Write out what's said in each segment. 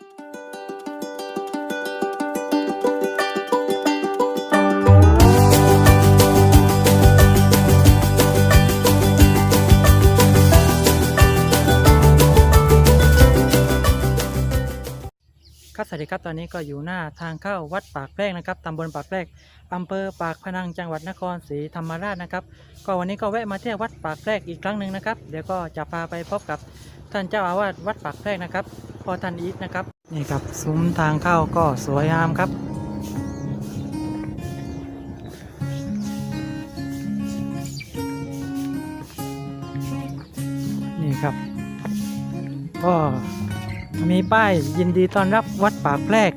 ครับสวัสดีครับตอนนี้ก็อยู่หน้าทางเข้าวัดปากแพรกนะครับตำบลปากแพรกอำเภอปากพนังจังหวัดนครศรีธรรมราชนะครับ ก็วันนี้ก็แวะมาเที่ยววัดปากแพรกอีกครั้งหนึ่งนะครับ เดี๋ยวก็จะพาไปพบกับ ท่านเจ้าอาวาสวัดปากแพรกนะครับ พอท่านอีทนะครับ นี่ครับซุ้มทางเข้าก็สวยงามครับ นี่ครับ ก็มีป้ายยินดีต้อนรับวัดปากแพรก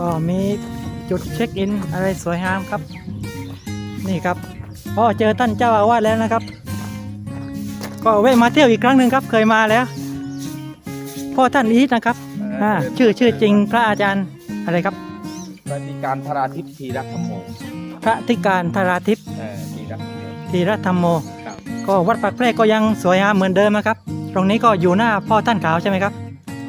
ก็มีจุดเช็คอินอะไรสวยงามครับ นี่ครับพ่อเจอท่านเจ้าอาวาสแล้วนะครับ ก็แวะมาเที่ยวอีกครั้งหนึ่งครับ เคยมาแล้วพ่อท่านอีทนะครับอ่าชื่อชื่อจริงพระอาจารย์อะไรครับปฏิการธราทิพย์ทีรักธรรมโมพระธิการธาราทิพย์เออทีรักธรรมโม ธีรธรรมโม ครับ ก็วัดปากแพรกก็ยังสวยงามเหมือนเดิมนะครับ ตรงนี้ก็อยู่หน้าพ่อท่านขาวใช่ไหมครับ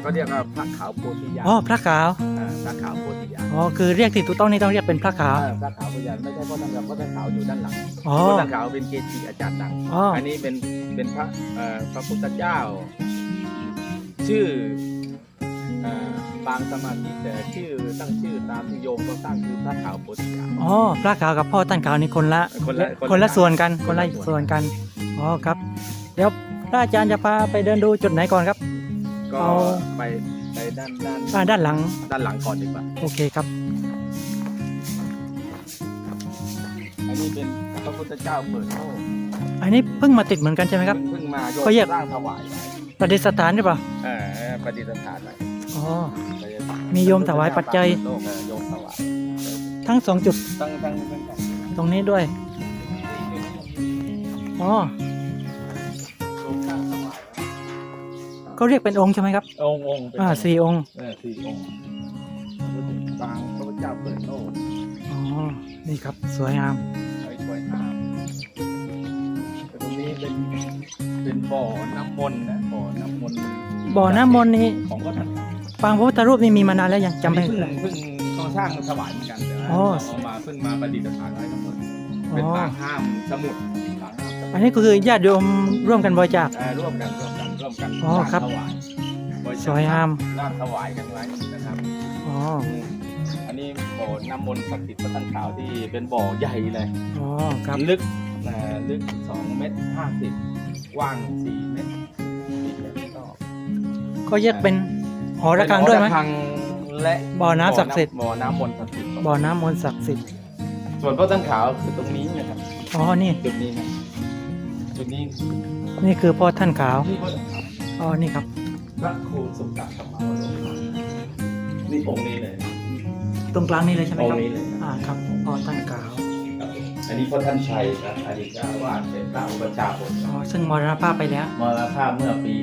ก็เรียกว่าพระขาวโพธิญาณอ๋อพระขาวอ่าพระขาวโพธิญาณอ๋อคือเรียกที่ถูกต้องนี่ต้องเรียกเป็นพระขาวเออพระขาวโพธิญาณไม่ใช่พ่อท่านขาวพ่อท่านขาวอยู่ด้านหลังอ๋อพ่อท่านขาวเป็นเกจิอาจารย์ดังอ๋ออันนี้เป็นเป็นพระเอ่อพระพุทธเจ้า ชื่อเอ่อบางสมาธิแต่ชื่อตั้งชื่อตามที่โยมก็ตั้งคือพระขาวโพธิญาณ อ๋อพระขาวกับพ่อท่านขาวนี่คนละคนละคนละส่วนกันคคนนละละส่วนส่วนกันอ๋อครับ เดี๋ยวพระอาจารย์จะพาไปเดินดูจุดไหนก่อนครับ ก็เอา ไปไปด้านด้านอ่าด้านหลัง ด้านหลังก่อนดีกว่าโอเคครับ อันนี้เป็นพระพุทธเจ้าเปิดโลกอันนี้เพิ่งมาติดเหมือนกันใช่ไหมครับ เพิ่งมาโยก็แยกมสร้างถวายไว้ประดิษฐานหรือเปล่า เออประดิษฐานไว้อ๋อมีโยมถวายปัจจัยโลกเออโยมถวายทั้งสองจุดตั้งตั้งตั้งตั้งตรงนี้ด้วย อ๋อ ก็เรียกเป็นองค์ใช่ไหมครับ องค์องค์เป็นอ่าสี่องค์เออสี่องค์บางพระพุทธเจ้าเปิดโลกอ๋อนี่ครับสวยงามไว้สวยงามแต่ตรงนี้เป็นเป็นบ่อน้ำมนต์นะบ่อน้ำมนต์บ่อน้ำมนต์นี้ของก็ท่านปางพระพุทธรูปนี่มีมานานแล้วยังจำไม่เพิ่งได้ เพิ่งเขาสร้างถวายเหมือนกันแต่ว่าอ๋อ เอามาเพิ่งมาประดิษฐานไว้ทั้งหมดเป็นปางห้ามสมุดปางห้ามสมุดอันนี้ก็คือญาติโยมร่วมกันบริจาค เอ่อร่วมกันร่วมกันร่ว มกันอ๋อครับ ถวายบริจคสวยงาม ร่างถวายกันไว้นะครับ อ๋ออืมอันนี้บ่อน้ำมนต์ศักดิ์สิทธิ์พระท่านขาวที่เป็นบ่อใหญ่เลยอ๋อครับ ลึกนะลึก2เมตร50กว้าง4เมตร4เมตรก็ก็แยกเป็นหอระฆังด้วยไหม เป็นหอระฆังและบ่อน้ำศักดิ์สิทธิ์ บ่อน้ำมนต์ศักดิ์สิทธิ์บ่อน้ำมนต์ศักดิ์สิทธิ์ ส่วนพระท่านขาวคือตรงนี้นะครับอ๋อ นี่ จุดนี้นะจุดนี้ นี่คือพ่อท่านขาวที่พระ ท่านขาวอ๋อนี่ครับ พระครูสุตตะธรรมวโรนี่องค์นี้เลยตรงกลางนี่เลยใช่ไหมองครับค์นี้เลยอ่าครับพ่อท่านขาวครับอันนี้พระท่านชัยครับอดีตเจ้าอาวาสเป็นพระอุปชฌาย์ผมอ๋อซึ่งมรณภาพไปแล้วมรณภาพเมื่อปี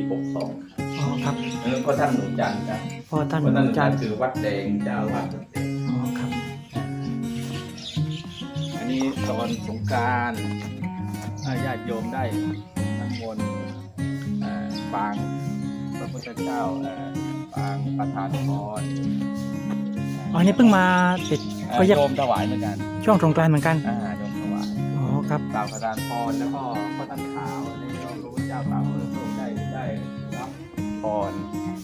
62อ๋อครับแล้วก็ท่านหนูจันทร์ครับพ่อท่านพระท่านหนูจัจันนททร์ร์คือวัดแดงเจ้าอาวาสวัดแดงอ๋อครับอันนี้ตอนสงกรารญาติโยมได้น้ำมนต์เอ่อ ปางพระพุทธเจ้าเอ่อปางประธานพรอ๋อนี่เพิ่งมาติดเอ่อก็แยกโยมถวายเหมือนกัน ช่วงตรงกลางเหมือนกันอ่าโยมถวายอ๋อครับกล่าวประทานพรแล้วก็พระท่านขาวในพระพุทธเจ้าปางพระพุทธได้ได้รับพร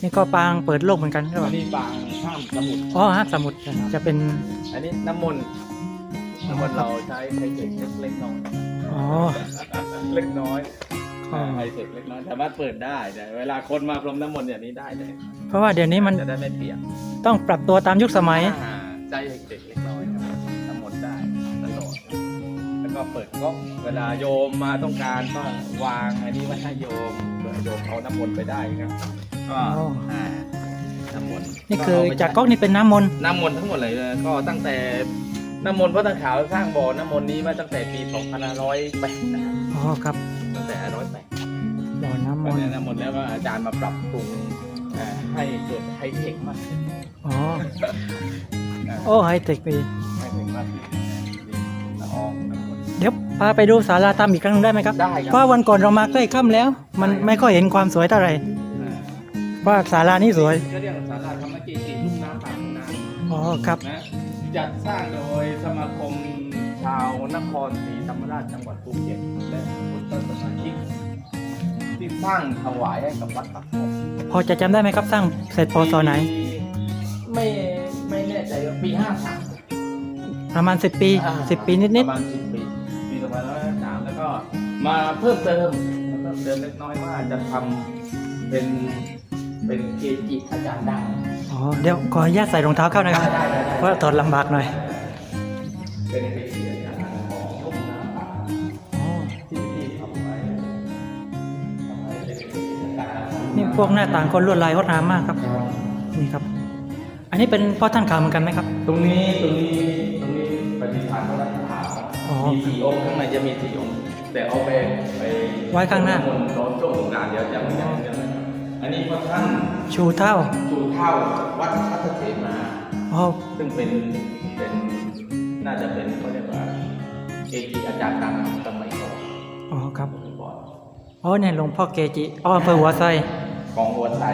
นี่ก็ปางเปิดโลกเหมือนกันใช่อัป่ะนนี้ปางข้ามสมุทรอ๋อฮะสมุดจะเป็น อันนี้น้ำมนต์น้ำมนต์เราใช้ไฮเทคเล็กน้อยอ๋อเล็กน้อย อ๋อไฮเทคเล็กน้อยสามารถเปิดได้แต่เวลาคนมาพรมน้ำมนต์อย่างนี้ได้เลยเพราะว่าเดี๋ยวนี้มันจะได้ไม่เปียกต้องปรับตัวตามยุคสมัย อ่าใช้ไฮเทคเล็กน้อยครับน้ำมนต์ได้ตลอดแล้วก็เปิดกล้องเวลาโยมมาต้องการก็วางอันนี้ไว้ให้โยมเผื่อโยมเอาน้ำมนต์ไปได้ครับก็อ๋ออ่าน้ำมนต์นี่คือเไปจากก๊อกนี่เป็นน้ำมนต์น้ำมนต์ทั้งหมดเลยนะก็ตั้งแต่น้ำมนต์พระตะขาวสร้างบ่อน้ำมนต์นี้มาตั้งแต่ปี 2508นะครับอ๋อครับ ตั้งแต่108บ่อน้ำมตอนนนี้ต์น้ำมนต์แล้วก็อาจารย์มาปรับปรุงอ่าให้เกิดไฮเทคมากขึ้นอ๋ออ่าโอ้ไฮเทคไปไฮเทคมากขึ้นละอองน้ำมนต์เดี๋ยวพาไปดูศาลาตามอีกครั้งหนึ่งได้ไหมครับ ได้คเพรับราะวันก่อนเรามาใกล้ค่ำแล้ว มันไม่ค่อยเห็นความสวยเท่าไหร่อ่าว่าศาลานี้สวยก็เรียกศาลาธรรมเจดีย์ลูกน้ำปากน้ำ อ๋อครับนะจัดสร้างโดยสมาคมชาวนครศรีธรรมราชจังหวัดภูเก็ตและพุทธสมาชิก ที่สร้างถวายให้กับวัดปักคงพอจะจำได้ไหมครับสร้างเสร็จพศไหน ไม่ไม่แน่ใจว่าปีห้าสาม ประมาณ 10 ปี10 ปีนิด ประมาณสิบปีปีสองพันห้าร้อยสามแล้วก็มาเพิ่มเติมมาเพิ่มเติมเล็กน้อยว่าจะทำเป็นเป็นเกจิอาจารย์ดังๆ อ๋อ เดี๋ยวขออนุญาตใส่รองเท้าเข้านะครับ ได้ได้ได้เพราะถอดลำบากหน่อย เป็นเกจิ พวกหน้าต่างก็ลวดลายงดงามมากครับ นี่ครับ อันนี้เป็นพ่อท่านขาวเหมือนกันไหมครับ ตรงนี้ตรงนี้ตรงนี้ปฏิฐานพระรัตนขาวอ๋อมีสี่องค์ข้างในจะมีสี่องค์แต่เอาไปไปไว้ข้างหน้ามนต์ร้อนช่วงสงกรานต์เดี๋ยวจะไม่ได้เดี๋ยวไม่อันนี้พระท่านชูเท่าชูเท่าวัดพัทเสมา อ๋อซึ่งเป็นเป็นน่าจะเป็นเขาเรียกว่าเกจิอาจารย์ดังสมัยก่อนอ๋อครับ สมัยก่อน อ๋อเนี่ยหลวงพ่อเกจิอ๋ออำเภอหัวไซ ของหัวใจ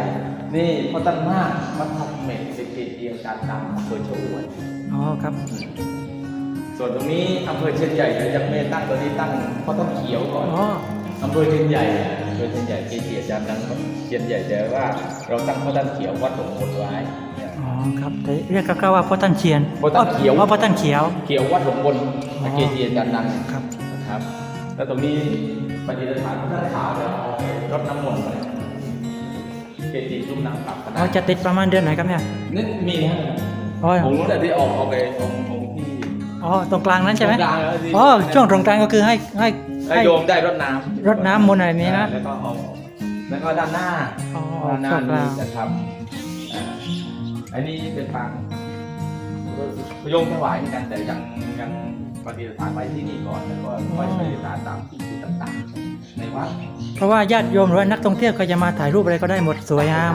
นี่พระตั้งมากวัดทับเม็ดเป็นเกจิอาจารย์ดังอำเภอชะอวดอ๋อครับ ส่วนตรงนี้อำเภอเชียนใหญ่เดี๋ยวยังไม่ตั้งตัวนี้ตั้งเพราะต้องเขียวก่อนอ๋ออำเภอเชียนใหญ่อำเภอเชียนใหญ่เกจิอาจารย์ดังเชียนใหญ่แต่ว่า เราตั้งพระตั้งเขียววัดหลวงพลไว้เนี่ยอ๋อครับแต่เรียกคร่าวๆว่าพ่อท่านเชียนพ่อท่านเขียวอ๋อพ่อท่านเขียว เขียววัดหลวงพลอ๋อเกจิอาจารย์ดังครับนะครับ แล้วตรงนี้ปฏิสถานพระท่านขาวเดี๋ยวเอาไปรดน้ำมนต์ไป เกจิลุ่มน้ำปักกระอ๋อดาษจะติดประมาณเดือนไหนครับเนี่ยนี่มีนะอ๋อองค์นู้นแหละที่ออกเอาไปองค์องค์ที่อ๋อตรงกลางนั้นใช่ไหมตรงกลางแล้วที่อ๋อช่วงตรงกลางก็คือให้ให้ให้โยมได้รดน้ำรดน้ำมนต์อะไรนี้นะ แล้วก็เอาแล้วก็ด้านหน้า อ๋อด้านหน้าช่วงกนี้ลางจะทำอ่าอันนี้เป็นปางโยมถวายเหมือนกันแต่ยังยังปฏิสถานไว้ที่นี่ก่อนแล้วก็ค่อยปฏิสถานตามที่จุดต่างๆ ในวัดเพราะว่าญาติโยมหรือว่านักท่องเที่ยวก็จะมาถ่ายรูปอะไรก็ได้หมดสวยงาม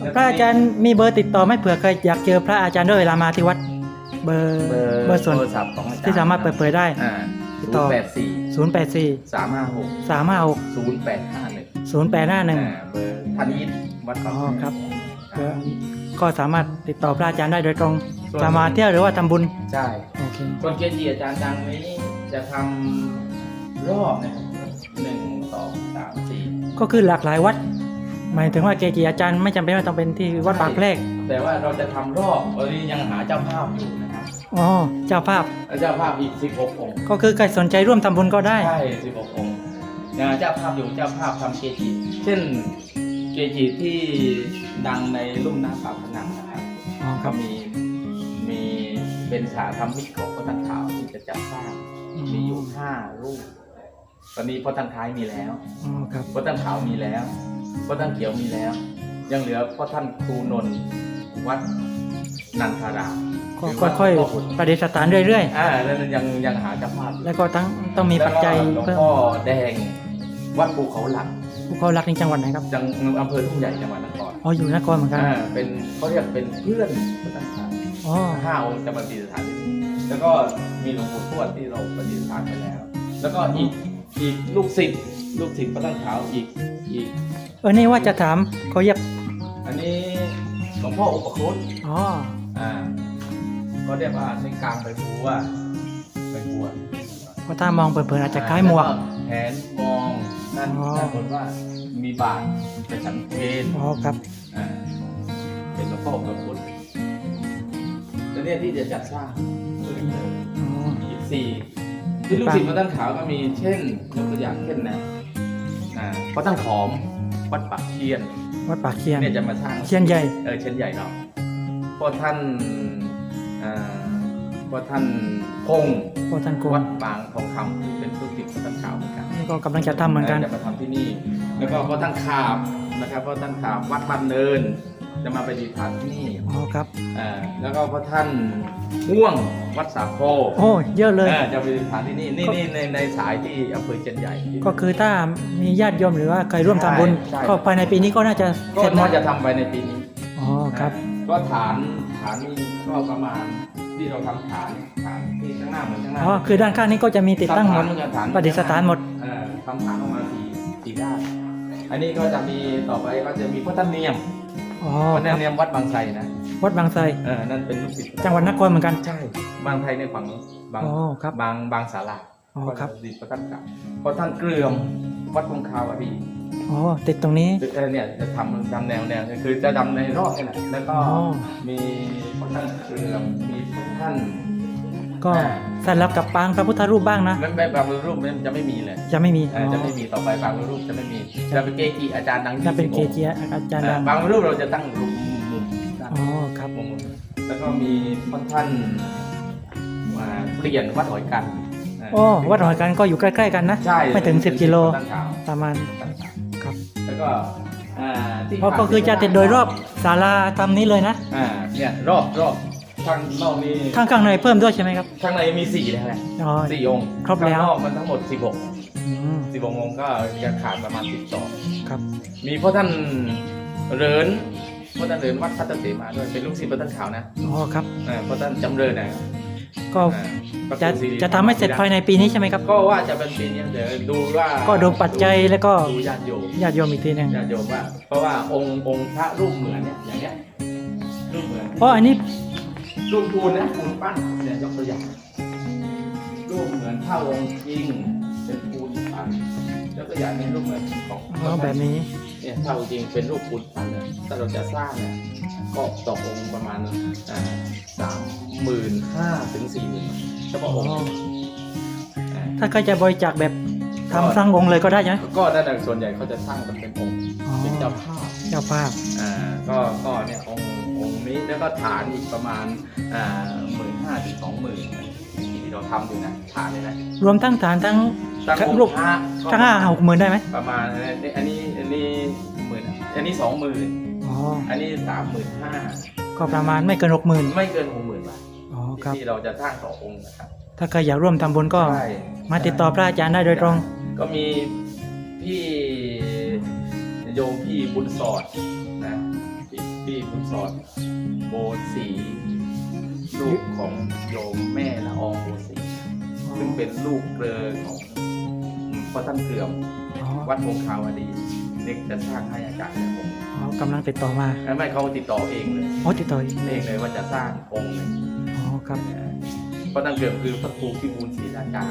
ได้พระอาจารย์มีเบอร์ติดต่อไหมเผื่อใครอยากเจอพระอาจารย์ด้วยเวลามาที่วัด เบอร์เบอร์เบอร์ส่วนโทรศัพท์ของอาจารย์ที่สามารถเปิดเผยได้ อ่าติศูดนต่อย์แปดสี่084 สามห้าหก356 ศูนย์แปดห้าหนึ่ง0851 เบอร์ทันยิตวัดอ๋เขาอครับก็ก็สามารถติดต่อพระอาจารย์ได้โดยตรงส่วน จะมาเที่ยวหรือว่าทำบุญใช่ โอเคส่วนเกจิอาจารย์ดังนี้จะทำรอบนะครับ หนึ่งสองสามสี่ก็คือหลากหลายวัด หมายถึงว่าเกจิอาจารย์ไม่จำเป็นว่าต้องเป็นที่วัดปากแพรกแต่ว่าเราจะทำรอบตอนนี้ยังหาเจ้าภาพอยู่นะครับอ๋อเจ้าภาพแล้วเจ้าภาพอีกสิบหกองค์ก็คือใครสนใจร่วมทำบุญก็ได้ ใช่สิบหกองค์นะเจ้าภาพอยู่เจ้าภาพทำเกจิเช่นเกจิที่ดังในลุ่มน้ำปากพนังนะครับอ๋อคก็รับมีมีเป็นสาธรรมิกของพระตันขาวที่จะจัดสร้างอืมมีอยู่ห้ารูป ตอนนี้พระตันท้ายมีแล้วอ๋อครับพระตันขาวมีแล้วพระตันเขียวมีแล้ว ยังเหลือพระท่านครูนนท์วัดนันทารามก็หรือว่าค่อยหลวงพ่อๆประดิษฐานเรื่อย อ่าแล้วยังยังหาเจ้าภาพอยู่ๆ แล้วก็ตั้งต้องมีปัจจัยแล้วก็หลวงเพิ่มพ่อแดงวัดภูเขาหลักภูเขาหลักในจังหวัดไหนครับจังอำเภอทุ่งใหญ่จังหวัดนครอ๋ออยู่นครเหมือนกันอ่าเป็นเขาเรียกเป็นเพื่อนพระตันขาวอ๋อห้าองค์จะมาปฏิสถานที่นี่แล้วก็มีหลวงปู่ทวดที่เราปฏิสถานไปแล้ว แล้วก็อีก อีกลูกศิษย์ลูกศิษย์พระตั้งขาวอีกอีก เออนี่ว่าจะถามเขาเย็บอันนี้หลวงพ่ออุปคุตอ๋ออ่าก็เรียกว่าในกลางใบบัวใบบัวเพราะถ้ามองเผินๆอาจจะคล้ายหมวก แล้แผนมองนั่นอ๋อ ด้านบนว่ามีบาทเป็นสังเพนอ๋อครับ อ่าเป็นหลวงพ่ออุปคุตแล้วเนี่ยที่จะจัดสร้างเพิ่มเติมอ๋ออีก สี่ที่ลูกศิษย์พระตั้งขาวก็มีเช่นยกตัวอย่างเช่นนะอ่าพระตั้งขอมวัดปากเชียนวัดปากเคียนเนี่ยจะมาสร้างเคียนใหญ่เออเชียนใหญ่เนาะพ่อท่านอ่าพ่อท่านพงษ์โอท่านโกวันดปางทองคำที่เป็นลูกศิษย์พระตั้งขาวเหมือนกันนี่ก็กำลังจะทำเหมือนกันจะมาทำที่นี่ แล้วก็พ่อท่านขาบนะครับพ่อท่านขาบวัดบ้านเนิน จะมาปฏิษฐานที่นี่อ๋อครับอ่าแล้วก็พระท่านม่วงวัดสาโคโอ้เยอะเลยอ่าจะไปปฏิษฐานที่นี่นี่นี่ในในสายที่อำเภอเชียนใหญ่ ก็คือถ้ามีญาติโยมหรือว่าใครร่วมทำบุญใช่ ก็ภายในปีนี้ก็น่าจะก็เสร็จหมน่าดจะทำไปในปีนี้อ๋อครับ ก็ฐานฐานนี้ก็ประมาณที่เราทำฐานฐานที่ข้างหน้าเหมือนข้างหน้าอ๋อคือด้านข้างนี้ก็จะมีติดตั้งหมดฐานเหอนฐานประดิษฐานหมด เออทำฐานออกมาสี่สี่ด้านอันนี้ก็จะมีต่อไปก็จะมีพระท่านเนียม อ๋อพระคท่ารันบเนียมวัดบางไทรนะวัดบางไทรเออนั่นเป็นลูกศิษย์จังหวัดนครเหมือนกัน ใช่ บางไทรในฝั่งนู้นบางอ๋อครับ บางบางสาราอ๋อครับก็จะศิษย์พระท่านเก่าพระท่านเกลือมวัดคงคาวอะพี่อ๋อติดตรงนี้เออเนี่ยจะทำทำแนวแนวคือจะทำในรอบนี่แหละแล้วก็อ๋อมีพระท่านเกลือมมีพระท่าน ก็สลับกับปางพระพุทธรูปบ้างนะไม่ไม่บางรูปมันจะไม่มีเลยจะไม่มีเออจะไม่มีต่อไปบางรูปจะไม่มีจะเป็นเกจิอาจารย์ดังจะเป็นเกยี่สิบจิอาจารย์องดังค์บางรูปเราจะตั้งรูปมุมด้านอ๋อครับมุมแล้วก็มีพระท่านอ่าเปลี่ยนวัดหอยกันโอ้วัดหอยกันก็อยู่ใกล้ๆกันนะใช่ไม่ถึง 10กิโลตั้งขาวประมาณครับแล้วก็อ่าที่เพราะก็คือจะติดโดยรอบศาลาตามนี้เลยนะอ่าเนี่ยรอบรอบ ข้างนอกมีข้างๆในเพิ่มด้วยใช่ไหมครับ ข้างในมีสี่แล้วแหละอ๋อ สี่องค์ครบแล้ว ข้างนอกมันทั้งหมดสิบหกอืมสิบองค์ก็ยังขาดประมาณสิบสองครับมีพ่อท่านเรินพ่อท่านเรินวัดพัตเสมาด้วยเป็นลูกศิษย์พ่อท่านขาวนะอ๋อครับ เออพ่อท่านจำเรินนะก็อ่าพรจะครูศิริจะทำให้เสร็จภายในปีนี้ใช่ไหมครับ ก็ว่าจะเป็นปีนี้เดี๋ยวดูว่าก็ดูปัจจัยแล้วก็ดูญาติโยม ญาติโยมอีกทีหนึงญาติโยมว่าเพราะว่าองค์องค์พระรูปเหมือนเนี่ยอย่างเงี้ยรูปเหมือนเพราะอันนี้ รูปปูนนะปูนปั้นเนี่ยยกตัวอย่างรูปเหมือนพระองค์จริง เป็นปูนปั้นยกตัวอย่างเนี่ยรูปเหมือนของอ๋อแบบนี้เนี่ยพระองค์จริงเป็นรูปปูนปั้นเลยแต่เราจะสร้างเนี่ยก็ต่อองค์ประมาณสามหมื่นห้าถึงสี่หมื่นเฉอ๋อพาะองค์อ่าถ้าใครจะบริจาคแบบทำสร้างองค์เลยก็ได้ใช่ไหมก็นั่นแหละส่วนใหญ่เขาจะสร้างกันเป็นองค์อ๋อเป็นเจ้าภาพเจ้าภาพอ่าก็ก็เนี่ยองค์ องค์นี้แล้วก็ฐานอีกประมาณอ่าหมื่นห้าถึงสองหมื่นที่เราทำอยู่นะฐานเลยนะรวมทั้งฐานทั้งตั้งองรูปค์พระก็ทั้งห้าหกหมื่นได้ไหมประมาณอันนี้อันนี้อันนี้หมื่นอันนี้สองหมื่นอ๋ออันนี้สามหมื่นห้าก็ประมาณไม่เกินหกหมื่นไม่เกินหกหมื่นบาทอ๋อครับที่เราจะสร้างต่อองค์นะครับถ้าใครอยากร่วมทำบุญก็ใช่มาติดต่อพระอาจารย์ได้โดยตรง ก็มีพี่โยมพี่บุญสอดนะพี่พี่บุญสอด โบสีลูกของโยมแม่ละอองโบสีซึ่งเป็นลูกเกลอของพ่อท่านเกลือมอ๋อวัดมงคาวดีเด็กจะสร้างให้อาจารย์และผมอ๋อกำลังติดต่อมาไม่เขาติดต่อเองเลยอ๋อติดต่ออีกเองเลยว่าจะสร้างองค์หนึ่งอ๋อครับเพราะท่านเกลือมคือพระครูพิบูลศรีราชา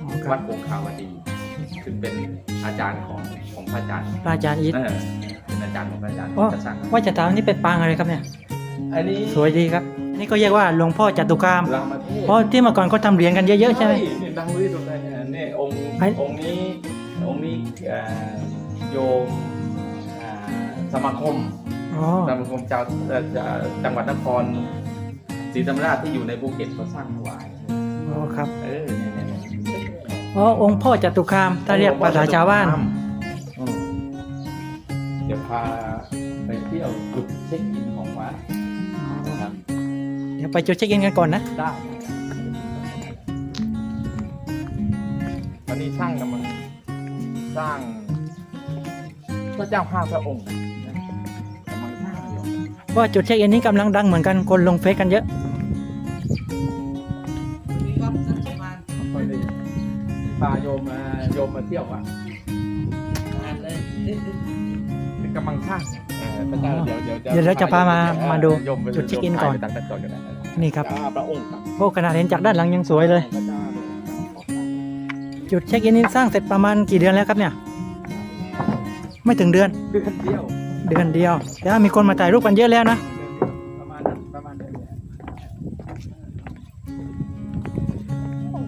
อ๋อควัรับดมงคาวดีซึ่งเป็นอาจารย์ของของพระอาจารย์พระอาจารย์อีทเออเป็นอาจารย์ของพระอาจารย์อ๋อจะสร้างว่าจะถามนี่เป็นปางอะไรครับเนี่ย อันนี้สวยดีครับ นี่ก็เรียกว่าหลวงพ่อจตุคาม รามเทพเพราะที่เมื่อก่อนก็ทำเหรียญกันเยอะๆใช่ไหม นี่ดังที่สุดเลยเนี่ยนี่องค์ไอ้ องค์นี้องค์นี้เอ่อโยมอ่าสมาคมอ๋อสมาคมเจ้าเอ่อจะจังหวัดนครศรีธรรมราชที่อยู่ในภูเก็ตเขาสร้างถวายอ๋อครับเออเนี่ยเนี่ยเนี่ยอ๋อองค์พ่อจตุคามถ้าเรียกภาษาชาวบ้านอืมเดี๋ยวพาไปเที่ยวจุดเช็คอินของวัดนะครับเดี๋ยวไปจุดเช็คอินกันก่อนนะ ได้วันนี้ช่างกำลังสร้างพระเจ้าห้าพระองค์นะกำลังสร้างอยู่เพราะว่าจุดเช็คอินนี้กำลังดังเหมือนกันคนลงเฟซกันเยอะค่อยได้พาโยมมาโยมมาเที่ยวอะกำลังสร้างเออ พระเจ้าเดี๋ยวเดี๋ยวเดี๋ยวเราจะพามามาดูโยไปจุดเช็คอินก่อนโยมถ่ายไปตัดต่อกันนะนี่ครับพระเจ้าพระองค์ครับโอ้ขนาดเห็นจากด้านหลังยังสวยเลยพระเจ้าจุดเช็คอินนี้สร้างเสร็จประมาณกี่เดือนแล้วครับเนี่ย ไม่ถึงเดือน เดือนเดียวเดือนเดียวแต่ว่ามีคนมาถ่ายรูปกันเยอะแล้วนะประมาณนั้นประมาณนั้นเนี่ย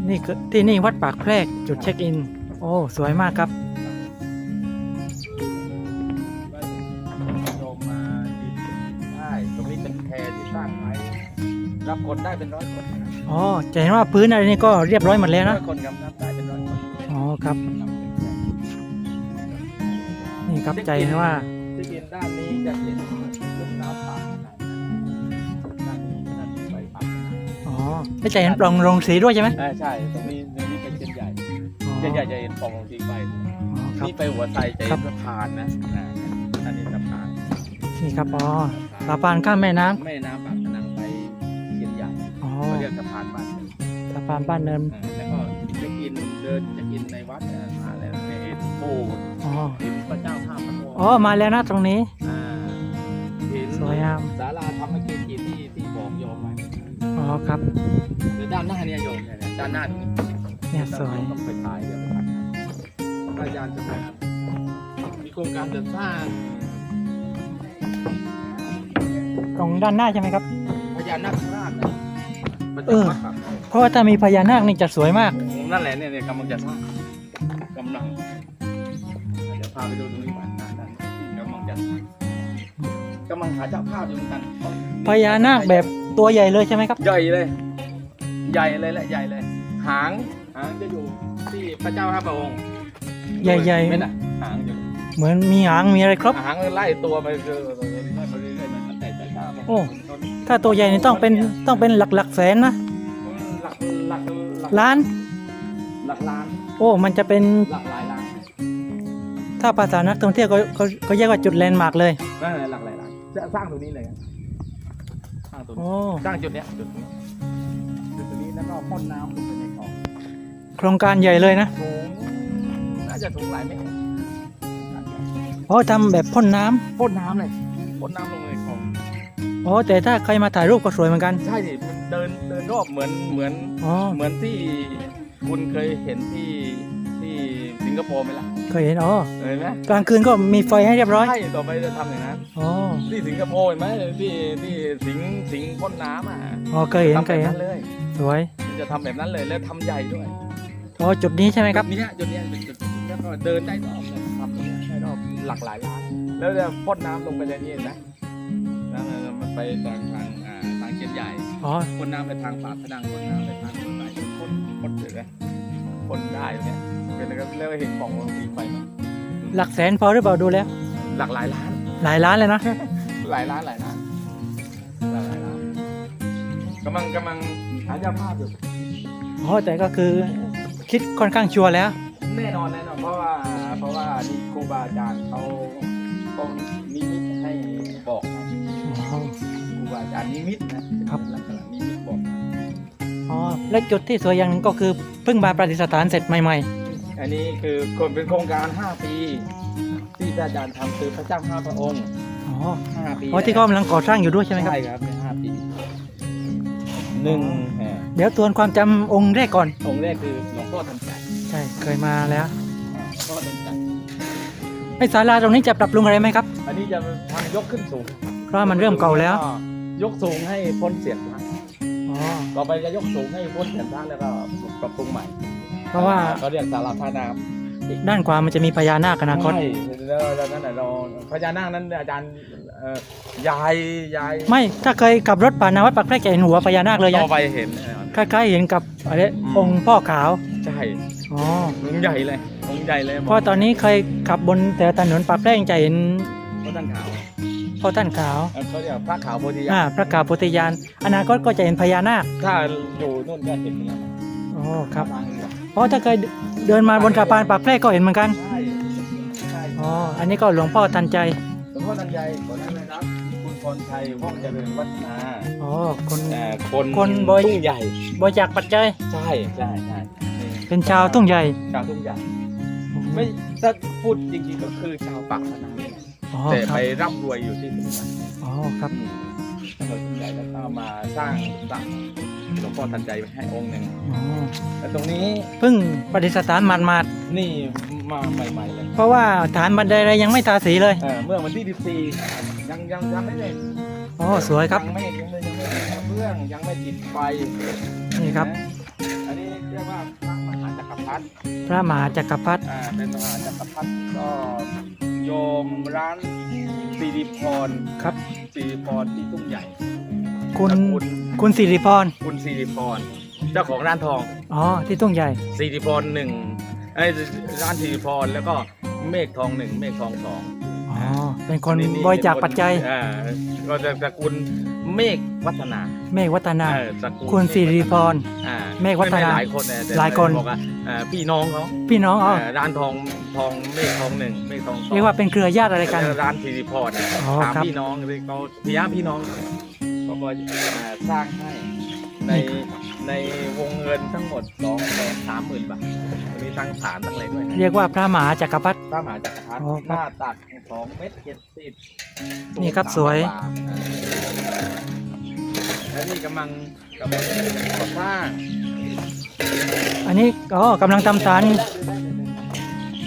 นี่คือที่นี่วัดปากแพรกจุดเช็คอิน โอ้ สวยมากครับ คนได้เป็นร้อยคนอ๋อจะเห็นว่าพื้นอะไรนี่ก็เรียบร้อยหมดแล้วนะคนครับได้เป็นร้อยคนอ๋อครับ นี่ครับใจว่าที่เห็นด้านนี้จะเห็นไม่าใอ๋อได้จเห็นปล่องโรงสีด้วยใช่ไหมอ่ใช่ตรงนี้ตรงนี้เป็นเส้นใหญ่เส้นใหญ่จะเห็นปล่องโรงสีไปนี่ไปหัวไทใจะเสะพานนะอันนี้สะพานนี่ครับอ๋อสะพานข้ามแม่น้ำแม่น้ำ เขาเรียกสะพานบ้านเมืองสะพานบ้านเนินอ่าแล้วก็จะกินเดินจะกินในวัดอะมาแล้วเห็นโอ้อ๋อเห็นพระเจ้าข้ามพระโขอ๋อมาแล้วนะตรงนี้ อ่าเห็นสวยงาม ศาลาธรรมเกจิที่ที่บอกโยมไว้อ๋อครับเดี๋ยวด้านหน้าเนี่ยโยมเนี่ยเนี่ยด้านหน้าตรงนี้เนี่ยสวยต้องไปถ่ายเดี๋ยวไปถ่ายพระอาจารย์จะมามีโครงการจะสร้างตรงด้านหน้าใช่ไหมครับพญานาคราชนะ มันเอจะอมาครับเพราะว่าถ้ามีพญานาคนี่จะสวยมาก นั่นแหละเนี่ยเนี่ยกำลังจะสร้างกำลังเดี๋ยวพาไปดูตรงนี้ก่อนด้านด้านกำลังจะกำลังหาเจ้าภาพอยู่เหมือนกันพญานาคแบบตัวใหญ่เลยใช่ไหมครับ ใหญ่เลย ใหญ่เลยแหละใหญ่เลย หางหางจะอยู่ที่พระเจ้าห้าพระองค์ใหญ่ๆ ไม่น่ะหางอยู่เหมือนมีหางมีอะไรครบ หางไล่ตัวไปเจอไล่ไปเรื่อยๆมันแต่แต่ตา โอ้ถ้าตัวใหญ่นี่ต้องเป็นต้องเป็นหลักหลักๆแสนนะหลักหลักหลักล้านหลักล้าน โอ้ มันจะเป็นหลักหลายล้าน ถ้าภาษานักท่องเที่ยวก็ก็ก็เรียกว่าจุดแลนด์มาร์กเลยนั่นแหละหลักหลายล้านจะสร้างตรงนี้เลยครับสร้างตรงนี้โอ้สร้างจุดเนี้ยจุดนี้จุดตรงนี้แล้วก็พ่นน้ำลงไปในคลองโครงการใหญ่เลยนะสูงน่าจะสูงหลายเมตรอ๋อทำแบบพ่นน้ำพ่นน้ำเลยพ่นน้ำลงในคลอง อ๋อแต่ถ้าใครมาถ่ายรูปก็สวยเหมือนกัน ใช่ดิมันเดินเดินรอบเหมือนเหมือนอ๋อเหมือนที่คุณเคยเห็นที่ที่สิงคโปร์ไหมล่ะเคยเห็นอ๋อเห็นไหมกลางคืนก็มีไฟให้เรียบร้อยใช่ต่อไปจะทำอย่างนั้นอ๋อที่สิงคโปร์เห็นไหมที่ที่สิงสิงพ่นน้ำอะอ๋อเคยเห็นทำเคแบยบเห็นนั้นเลยสวยจะทำแบบนั้นเลยแล้วทำใหญ่ด้วยอ๋อจุดนี้ใช่ไหมครับจุดเนี้ยจุดเนี้ยเป็นจุดแล้วก็เดินได้รอบเลยทำตรงเนี้ยได้รอบหลากหลายล้านแล้วจะพ่นน้ำลงไปในนี้เห็นไหม แล้วมันไปทางทางอ่าทางเกียนใหญ่ อ๋อพ่นน้ำไปทางปากพนังพ่นน้ำไปทางไหนพ่นพ่นเสร็จไหมพ่นได้เนี่ยเป็นอะไรก็เรียกว่าเห็นของลงสีไฟไหมหลักแสนพอหรือเปล่าดูแล้ว หลากหลายล้าน หลายล้านเลยนะ หลายล้านหลายล้านหลายล้านกำลังกำลังหาเจ้าภาพอยู่อ๋อแต่ก็คือคิดค่อนข้างชัวร์แล้ว แน่นอนแน่นอนเพราะว่าเพราะว่านี่ครูบาอาจารย์เขาเขานิมิตให้บอกนะ อ๋อ ครูบาอาจารย์นิมิตนะครับ ลักษณะนิมิตบอกนะอ๋อ และจุดที่สวยอย่างหนึงก็คือเพิ่งมาประดิษฐานเสร็จใหม่อันนี้คือคนเป็นโครงการ 5 ปี ที่พระอาจารย์ทำคือพระเจ้าห้าพระองค์ ๆ อ๋อ5 ปีอ๋อที่เขากำลังก่อสร้างอยู่ด้วยใช่ไหมครับ ใช่ครับในห้าปีหนึ่งแห่เดี๋ยวทวนความจำองค์แรกก่อน องค์แรกคือหลวงพ่อทันใจใช่ เคยมาแล้ว หลวงพ่อทันใจ ไอ้ศาลาตรงนี้จะปรับปรุงอะไรไหมครับ อันนี้จะทำยกขึ้นสูง เพราะว่ามันเริ่มเก่าแล้ว ยกสูงให้พ้นเสียงพระอ๋อ ต่อไปจะยกสูงให้พ้นเสียงพระแล้วก็ปรับปรุงใหม่เพราะว่า เขาเรียกศาลาพระนามด้านขวามันจะมีพญานาคอนาคต ใช่แล้วแล้วนั่นแหละเราพญานาคนั้นอาจารย์เอ่อยายยายไม่ถ้าเคยขับรถผ่านหนาวัดปากแพรกจะเห็นหัวพญานาคเลยต่ยัอไปเห็นแน่นอนคล้ายๆเห็นกับอะไรอืมองค์พ่อขาวใช่อ๋อองค์ใหญ่เลยองค์ใหญ่เลยเพราะตอนนี้เคยขับบนแต่ถนนปากแพรกจะเห็นพระท่านขาว พ่อท่านขาวเอ่อเขาเรียกพระขาวโพธิยาอ่าพระขาวโพธิญาณอนาคตก็จะเห็นพญานาคถ้าอยู่นู่นก็เห็นแล้วอ๋อครับทางเรือเพราะถ้าเคยเดินมาบนสะพานปากแพรกก็เห็นเหมือนกันใช่ใช่อ๋ออันนี้ก็หลวงพ่อทันใจหลวงพ่อทันใจขอนั้นนะครับคุณพรชัยว่องเจริญวัฒนาอ๋อคน แต่คนคนบอย ทุ่งใหญ่ บริจาคปัจจัยใช่ใช่ใช่เป็นชาวทุ่งใหญ่ชาวทุ่งใหญ่ไม่ถ้าพูดจริงๆก็คือชาวปากพนังนี่แหละ อ๋อแต่คไปรับร่ำรวยอยู่ที่ทุ่งใหญ่อ๋อครับชาวทุ่งใหญ่แล้วก็มาสร้างสร้างหลวงพ่อทันใจไว้ให้องค์หนึ่งอ๋อแล้วตรงนี้เพิ่งประดิษฐานหมาดนี่มาใหม่ๆเลยๆเพราะว่าฐานบันไดอะไรยังไม่ทาสีเลยเออเมื่อวันที่14ยังยังยังไม่ได้อ๋อสวยครับยังไม่ยังไม่ยังไม่ติดกระเบื้องยังไม่ติดไฟนี่ครับ นะอันนี้เรียกว่า พระมหาจักรพรรดิพระมหาจักรพรรดิอ่าเป็นมหาจักรพรรดิก็โยมร้านสิริพรครับสิริพรที่ทุ่งใหญ่คุณ ตระกูลคุณสิริพรคุณสิริพรเจ้าของร้านทองอ๋อที่ทุ่งใหญ่สิริพรหนึ่งไอ้ยร้านสิริพรแล้วก็เมฆทองหนึ่งเมฆทองสองอ๋อเป็นคนบริจาคปัจจัย อ่าก็จะตระกูล เมฆวัฒนาเมฆวัฒนา เออตระกูลคุณสิริพร อ่าเมฆวัฒนาไไหลายคนนะแต่หลายคน บอกว่าเอ่อพี่น้องเขาพี่น้องอ๋อเอ่อร้านทองทองเมฆทองหนึ่งเมฆทองสองเรียกว่าเป็นเครือญาติอะไรกันร้านสิริพรนะอ๋อสามครับ พี่น้องเลยเขาพี่ย่าพี่น้องเขาก็เอ่อสร้างให้ใน ในวงเงินทั้งหมดสองแสนสามหมื่นบาทมีทั้งฐานทั้งอะไรด้วยนะเรียกว่าพระมหาจักรพรรดิ พระมหาจักรพรรดิอ๋อหครับน้าตักสองเมตรเจ็ดสิบนี่ครับสวย และนี่กำลังกำลังก่อสร้างอันนี้อ๋อกำลังทำฐาน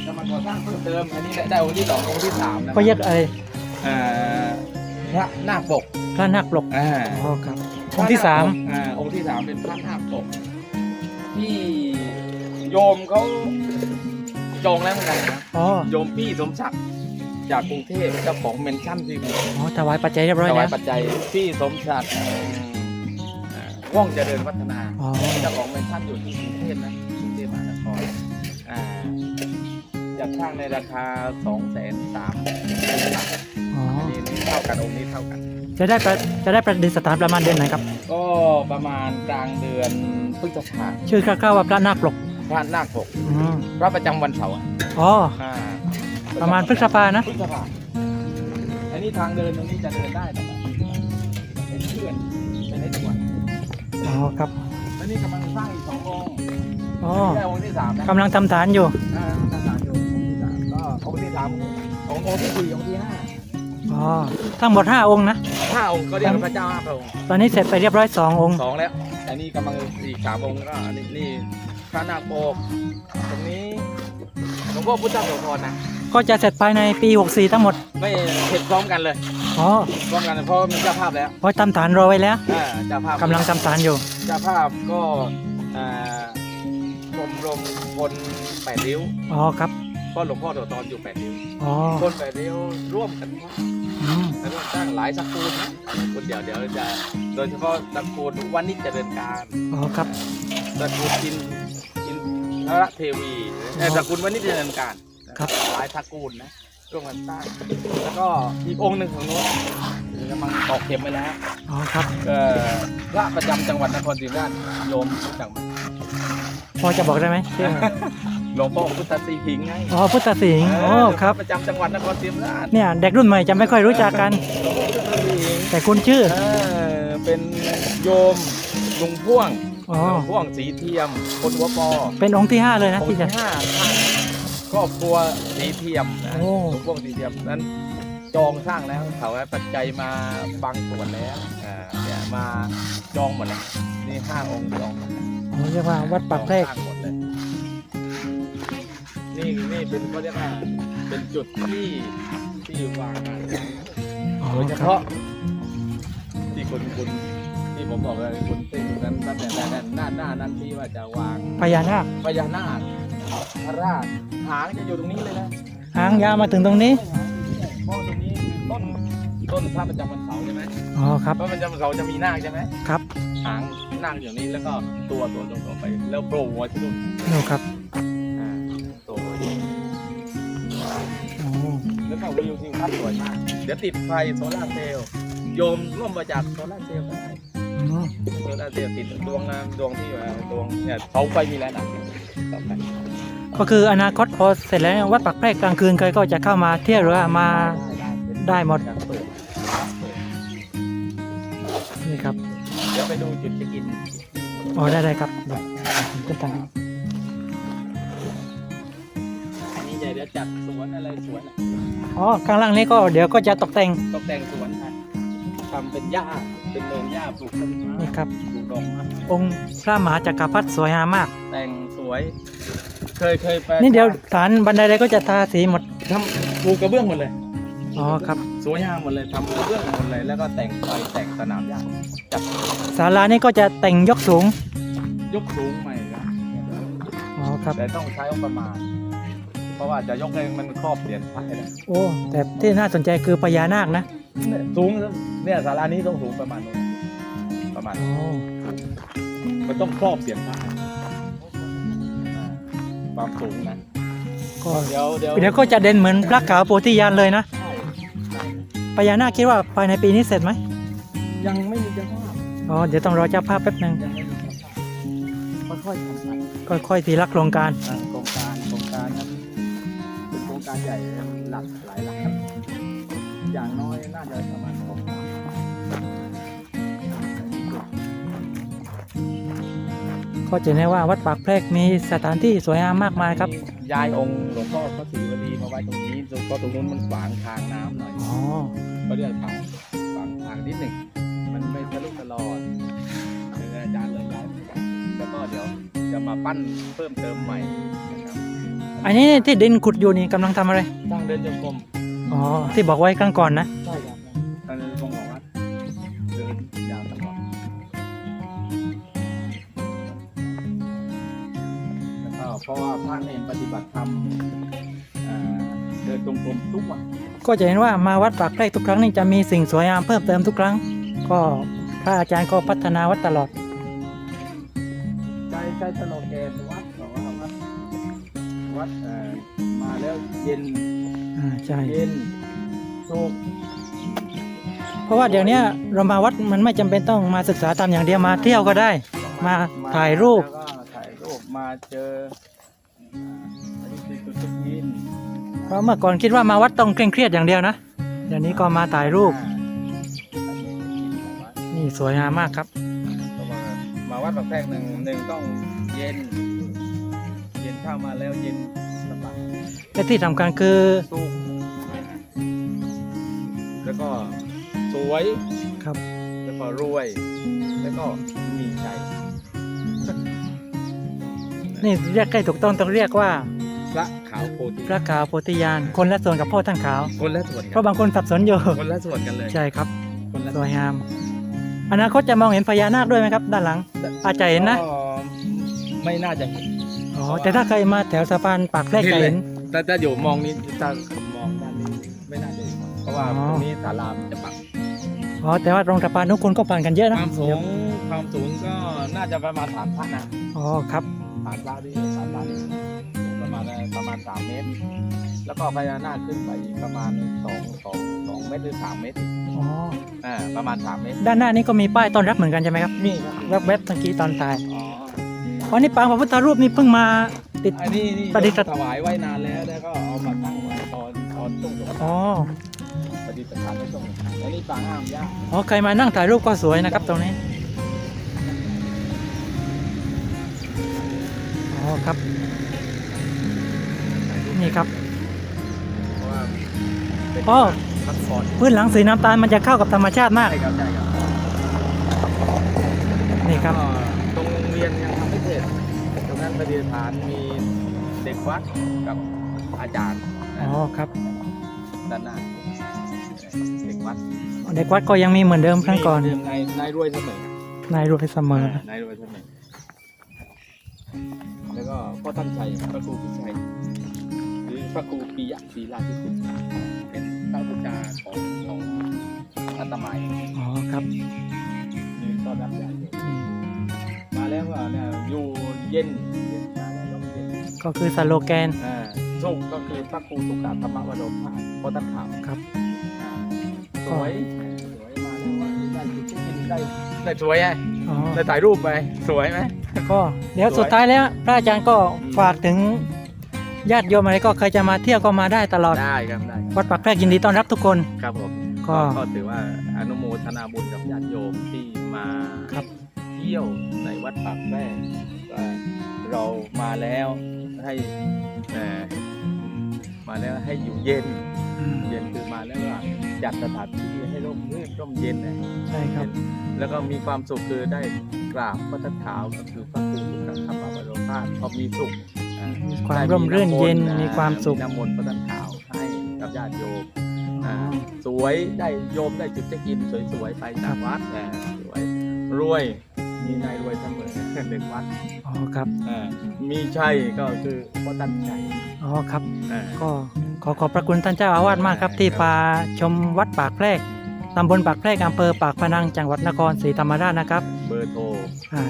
กำลังก่อสร้างเพิ่มเติมอันนี้ได้ได้องค์ที่สององค์ที่สามนะก็เรียกอะไรเอ่อพระนาคปกพระนาคปลกอ่า อ๋อครับ องค์ที่สาม อ่าองค์ที่สามเป็นพระนาคปกที่โยมเขาจองแล้วเหมือนกันนะอ๋อโยมพี่สมศักดิ์จากกรุงเทพเจ้าของเมนชั่นที่อ๋อถวายปัจจัยเรียบร้อยถวาแล้ยวปัจจัยพี่สมศักดิ์อ่าว่องเจริญวัฒนาอ๋อเจ้าของเมนชั่นอยู่ที่กรุงเทพนะกรุงเทพมหานครอ่าอยากสร้างในราคาสองแสนสามอ๋ออันนี้เท่ากันองค์นี้เท่ากัน จะได้ประจะได้ประดิษฐานประมาณเดือนไหนครับ ก็ประมาณกลางเดือนพฤษภาชื่อคร่าวๆว่าพระนาคปลกพระนาคปกอืมพระประจำวันเสาร์อะอ๋ออ่าประมาณพฤษภานะ พฤษภาอันนี้ทางเดินตรงนี้จะเดินได้แต่ว่าเป็นเพื่อนเป็นในสวนอ๋อครับ แล้วนี่กำลังสร้างอีกสององค์อ๋อนี่ได้องค์ที่สามนะกำลังทำฐานอยู่ อ่าทหารอยู่องค์ที่สามก็องค์ที่สามองค์องค์ที่สี่องค์ที่ห้า อ๋อทั้งหมด5องค์นะ ห้าองค์ก็เรียกว่าพระเจ้าห้าพระองค์ตอนนี้เสร็จไปเรียบร้อย2องค์ สองแล้วอันนี้กำลังอีกสามองค์ก็นี่นี่พระนาคปกตรงนี้หลวงพ่อพุทธโสธรนะก็จะเสร็จภายในปี64ทั้งหมด ไม่เสร็จพร้อมกันเลยอ๋อพร้อมกันเพราะมีเจ้าภาพแล้วเพราะทำฐานรอไว้แล้วอ่าเจ้าภาพกำลังทำฐานอยู่ เจ้าภาพก็อ่าชมรมคนแปดริ้ว อ๋อครับ ก็หลวงพ่อโสธรอยู่แปดริ้วอ๋อคนแปดริ้วร่วมกันครับอืมแล้วก็สร้างหลายตระกูลนะคนเดียวเดี๋ยวจะ โดยเฉพาะตระกูลวันนี้เจริญการอ๋อครับตระกูลจินจินพระเทวีเอ่อตระกูลวันนี้เจริญการครับ หลายตระกูลนะร่วมกันสร้างแล้วก็อีกองค์หนึ่งของโน้นกำลังตอกเข็มไปแล้ว อ๋อครับ เอ่อพระประจำจังหวัดนครศรีธรรมราชโยมรู้จักไหมพอจะบอกได้ไหมชื่อ หลวงพ่อพุทธสีหิงไงอ๋อพุทธสิงห์อ๋อครับ ประจำจังหวัดนครศรีธรรมราชเนี่ยเด็กรุ่นใหม่จะไม่ค่อยรู้จักกัน หลวงพ่อพุทธสีหิงแต่คุณชื่อ เออเป็นโยมลุงพ่วงอ๋อ ลุงพ่วงสีเทียม คนหัวปอเป็นองค์ที่ 5 เลยนะองที่ค์จะที่ห้าครอบครัวสีเทียมนะโอ้ ลุงพ่วงสีเทียมนั้นจองสร้างแล้วเขาให้ปัจจัยมาบางส่วนแล้วอ่าเนี่ยมาจองหมดแล้วนี่ห้าองค์จองหมดแล้วอ๋อเรียกว่าวัดปากแพรกจองสร้างหมดเลย นี่นี่เป็นเขาเรียกว่าเป็นจุดที่ที่วางงานอ๋อโดยเฉครับพาะที่คุณคุณที่ผมบอกเลยคุณติงนั้นตั้งแต่นั้นหน้าหน้านั้นที่ว่าจะวางพญานาคพญานาคพระราชหางจะอยู่ตรงนี้เลยนะหางยาวมาถึงตรงนี้เพราะตรงนี้คือต้นต้นพระประจำวันเสาร์ใช่ไหมอ๋อครับพระประจำวันเสาร์จะมีนาคใช่ไหมครับ หางนาคอยู่นี้แล้วก็ตัวตัวตัวตัวไป แล้วโผล่หัวที่นู่นดูครับ แล้วก็วิวทิวทัศน์สวยมาก เดี๋ยวติดไฟโซลาร์เซลล์โยมร่วมมาจากโซลาร์เซลล์ก็ได้อืมโซลาร์เซลล์ติดดวงนะดวงที่อยู่ดวงเนี่ยเสาไฟมีแล้วนะเสาไฟก็คืออนาคตพอเสร็จแล้วเนี่ยวัดปากแพรกกลางคืนใครก็จะเข้ามาเที่ยวหรือว่ามาได้หมดเปิดเปิดนี่ครับ เดี๋ยวไปดูจุดเช็คอินอ๋อได้ได้ครับเดี๋ยวผมจะตั้งอั นนี้ใหญ่เดี๋ยวจัดสวนอะไรสวนอะอ๋อข้างล่างนี้ก็เดี๋ยวก็จะตกแต่งตกแต่งสวนนะทำเป็นหญ้าเป็นเนินหญ้าปลูกต้นไม้นี่ครับ ปลูกดอกไม้องค์พระมหาจักรพรรดิสวยงามมาก แต่งสวย เคยเคยไปนี่เดี๋ยวฐานบันไดอะไรก็จะทาสีหมดทำปลูกกระเบื้องหมดเลย อ๋อครับสวยงามหมดเลยทำกระเบื้องหมดเลยแล้วก็แต่งไฟแต่งสนามหญ้าจัดศาลานี่ก็จะแต่งยกสูงยกสูงใหม่ครับอ๋อครับแต่ต้องใช้งบประมาณ เพราะว่าจะยกเองมันครอบเหรียญพระให้ได้โอ้ แต่ที่น่าสนใจคือพญานาคนะเนี่ยสูงเนี่ยศาลานี้ต้องสูงประมาณนู้นประมาณอ๋อมันต้องครอบเสียงพระอ่าความสูงนะก็เดี๋ยวเดี๋ยวเดี๋ยวก็จะเด่นเหมือนพระขาวโพธิญาณเลยนะใช่ใช่พญานาคคิดว่าภายในปีนี้เสร็จไหมยังไม่มีเจ้าภาพอ๋อเดี๋ยวต้องรอเจ้าภาพแป๊บหนึ่งยังไม่มีเจ้าภาพค่อยๆทำไปค่อยๆทีละโครงการ อ่า เป็นโครงการใหญ่หลักหลายหลักครับ อย่างน้อยน่าจะประมาณสองล้านก็จะได้ว่าวัดปากแพรกมีสถานที่สวยงามมากมายครับ ย้ายองค์หลวงพ่อพระศรีวลีมาไว้ตรงนี้เพราะตรงนู้นมันขวางทางน้ำหน่อยอ๋อ ก็เรียกทางขวางทางนิดหนึ่ง มันไม่ทะลุตลอดเดี๋ยวอาจารย์เลยย้ายไปแล้วก็เดี๋ยวจะมาปั้นเพิ่มเติมใหม่นะครับ อันนี้ที่ดินขุดอยู่นี่กำลังทำอะไรสร้างเดินจงกรมอ๋อ ที่บอกไว้ครั้งก่อนนะ ใช่ครับสร้างเดินจงกรมของวัดเดินยาวตลอดแล้วก็เพราะว่าพระเนรปฏิบัติธรรมอ่าเดินจงกรมทุกวันก็จะเห็นว่ามาวัดปากแพรกทุกครั้งนี่จะมีสิ่งสวยงามเพิ่มเติมทุกครั้ง ก็พระอาจารย์ก็พัฒนาวัดตลอดใช้ใช้สโลแกนวัดบอกว่าวัด วัดเอ่อมาแล้วเย็นอ่าใช่ เย็นสุขเพราะว่าเดี๋ยวเนี้ยเรามาวัดมันไม่จำเป็นต้องมาศึกษาตามอย่างเดียวมาเที่ยวก็ได้ มาถ่ายรูป แล้วก็ถ่ายรูปมาเจออันนี้คือจุดเช็คอินเพราะเมื่อก่อนคิดว่ามาวัดต้องเคร่งเครียดอย่างเดียวนะเดี๋ยวนี้ก็มาถ่ายรูปอ่าอันนี้กินของวัด นี่สวยงามมากครับเพราะว่ามาวัดแบบแรกหนึ่งหนึ่งต้องเย็น เย็นเข้ามาแล้วเย็นสบายและที่สำคัญคือสุขแล้วก็สวยครับแล้วก็รวย แล้วก็มีใจนี่เรียกใกล้ถูกต้องต้องเรียกว่าพระขาวโพธิพระขาวโพธิญาณคนละส่วนกับพ่อท่านขาว คนละส่วนเพกันราะบางคนสับสนอยู่คนละส่วนกันเลยใช่ครับคนละสวยงามอนาคตจะมองเห็นพญานาคด้วยไหมครับ ด้านหลังอาจจะเห็นนะ ก็ไม่น่าจะเห็น อ๋อแต่ถ้าใครมาแถวสะพานปากแรกจะเห็นแต่ถ้าอยู่มองนี้ถ้ามองด้านนี้ไม่น่าจะเห็นเพราะว่าอ๋อ ตรงนี้ศาลามันจะปักอ๋อแต่ว่าตรงสะพานนุกคนก็ผ่านกันเยอะคนะวามสูเดี๋ยงความสูงก็น่าจะประมาณฐานพระนะอ๋อครับฐานพระที่ฐานพระนี่สูงประมาณประมาณสามเมตร แล้วก็พญานาคขึ้นไปอีกประมาณสองสองสองเมตรหรือสามเมตรอ๋ออ่าประมาณสามเมตร ด้านหน้านี้ก็มีป้ายต้อนรับเหมือนกันใช่ไหมครับมีครับแวบๆเมื่อกี้ตอนถ่าย อ๋อ อ๋อนี่ปางพระพุทธรูปนี่เพิ่งมาติด อันนี้นี่ประดิษฐ์ ถวายไว้นานแล้วแล้วก็เอามาตั้งไว้ตอนตอนช่วงสงกรานต์อ๋อประดิษฐานไว้ตรงนี้แล้วนี่ปางอ้ามย่าอ๋อใครมานั่งถ่ายรูปก็สวยนะครับตรงนี้อ๋อครับ นี่ครับ เพราะว่าเป็นอ๋อ พักผ่อนพื้นหลังสีน้ำตาลมันจะเข้ากับธรรมชาติมาก ใช่ครับใช่ครับนี่ครับ ก็ตรงโรงเรียนยังท ประดิษฐานมีเด็กวัดกับอาจารย์อ๋อครับด้านหน้าเด็กวัดเด็กวัดก็ยังมีเหมือนเดิมครั้งก่อนในในในรวยเสมอนายรวยเสมอในรวยเสมอแล้วก็พ่อท่านชัยพระครูพิชัยหรือพระครูปิยะศรีราชิคุณเป็นพระบูชาของของอาตมาเองอ๋อครับยืนต้อนรับญาติโยมนี่มา แล้วก็เนี่ยอยู่เย็นเย็นมาแล้วลมเย็นก็คือสโลแกน อ่าสุขก็คือพระครูสุขธรรมวโรภาสเพราะท่านถามครับ อ่าสวยสวยมาแล้วว่าได้จุดเช็คอินได้ได้สวยไงอ๋อ ได้ถ่ายรูปไปสวยไหม ก็เดี๋ยวสุดท้ายแล้วพระอาจารย์ก็อืม ฝากถึงญาติโยมอะไรก็ใครจะมาเที่ยวก็มาได้ตลอด ได้ครับได้ครับวัดปากแพรกยินดีต้อนรับทุกคน ครับผมก็ก็ถือว่าอนุโมทนาบุญกับญาติโยมที่มาครับเที่ยวในวัดปากแม่ว่าเรามาแล้วให้เอ่อมาแล้วให้อยู่เย็นอืมเย็นคือมาแล้วว่าจัดสถานที่ให้ร่มรื่นร่มเย็นนะใช่ครับ แล้วก็มีความสุขคือได้กราบพระท่านเท้าก็คือพระครูสุขธรรมบรมธาตุพอมีสุขอ่ามีความได้ร่มรื่นเย็นำมีความสุขน้ำมนต์พระท่านเท้าให้กับญาติโยมอ่าสวยได้โยมได้จุดเช็คอินสวยๆไปจากวัดอ่าสวยรวย มีนายรวยเสมอเด็กวัดอ๋อครับอ่ามีชัยก็คือพระท่านชัยอ๋อครับ อ่า ก็ขอขอบพระคุณท่านเจ้าอาวาสมากครับที่พาชมวัดปากแพรกตำบลปากแพรกอำเภอปากพนังจังหวัดนครศรีธรรมราชนะครับเบอร์โทรอ่า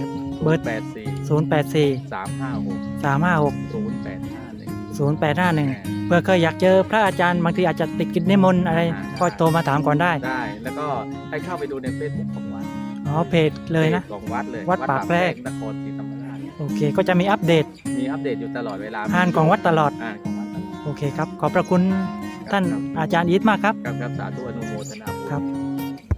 เบอร์แปดสี่0 8 4สามห้าหก3 5 6ศูนย์แปดห้าหนึ่ง0851 เพื่อเคยอยากเจอพระอาจารย์บางทีอาจจะติดกิจนิมนต์อะไร ก็โทรมาถามก่อนได้ ได้ แล้วก็ให้เข้าไปดูในเฟซบุ๊กของวัด อ๋อเพจเลยนะพจของวัดเลยวัดปากแพรก นครศรีธรรมราชโอเค ก็จะมีอัปเดตมีอัปเดตอยู่ตลอดเวลาอ่านของวัดตลอด อ่านของวัดตลอดโอเคครับ ขอบพระคุณท่านอาจารย์อีทมากครับ ครับครับสาธุอนุโมทนาบุญ ครับ